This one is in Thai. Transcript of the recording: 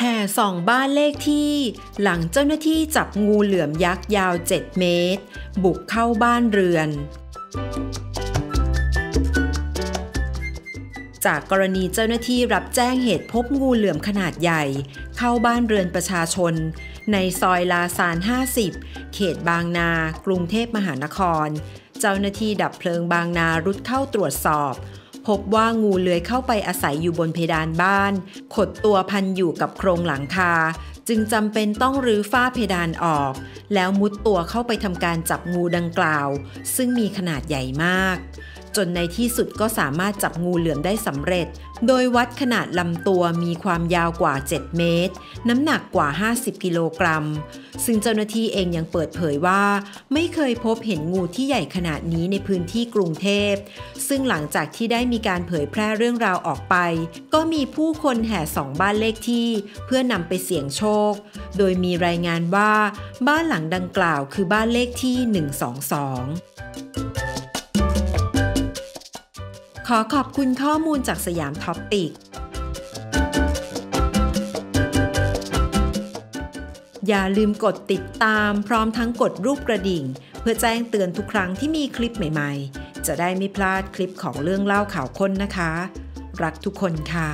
แห่ส่องบ้านเลขที่หลังเจ้าหน้าที่จับงูเหลือมยักษ์ยาว 7 เมตร บุกเข้าบ้านเรือน จากกรณีเจ้าหน้าที่รับแจ้งเหตุพบงูเหลือมขนาดใหญ่ เข้าบ้านเรือนประชาชน ในซอยลาซาน 50 เขตบางนา กรุงเทพมหานคร เจ้าหน้าที่ดับเพลิงบางนารุดเข้าตรวจสอบ พบว่างูเลื้อยเข้าไปอาศัยอยู่บนเพดานบ้าน ขดตัวพันอยู่กับโครงหลังคา จึงจำเป็นต้องรื้อฝ้าเพดานออก แล้วมุดตัวเข้าไปทำการจับงูดังกล่าว ซึ่งมีขนาดใหญ่มาก จนในที่สุดก็สามารถจับงูเหลือมได้สำเร็จ โดยวัดขนาดลำตัวมีความยาวกว่า 7 เมตร น้ำหนักกว่า 50 กิโลกรัม ซึ่งเจ้าหน้าที่เองยังเปิดเผยว่า ไม่เคยพบเห็นงูที่ใหญ่ขนาดนี้ในพื้นที่กรุงเทพ ซึ่งหลังจากที่ได้มีการเผยแพร่เรื่องราวออกไป ก็มีผู้คนแห่สองบ้านเลขที่ เพื่อนำไปเสี่ยงโชค โดยมีรายงานว่า บ้านหลังดังกล่าวคือบ้านเลขที่ 122 ขอขอบคุณข้อมูลจากสยามท็อปปิก อย่าลืมกดติดตามพร้อมทั้งกดรูปกระดิ่ง เพื่อแจ้งเตือนทุกครั้งที่มีคลิปใหม่ๆ จะได้ไม่พลาดคลิปของเรื่องเล่าข่าวค้นนะคะ รักทุกคนค่ะ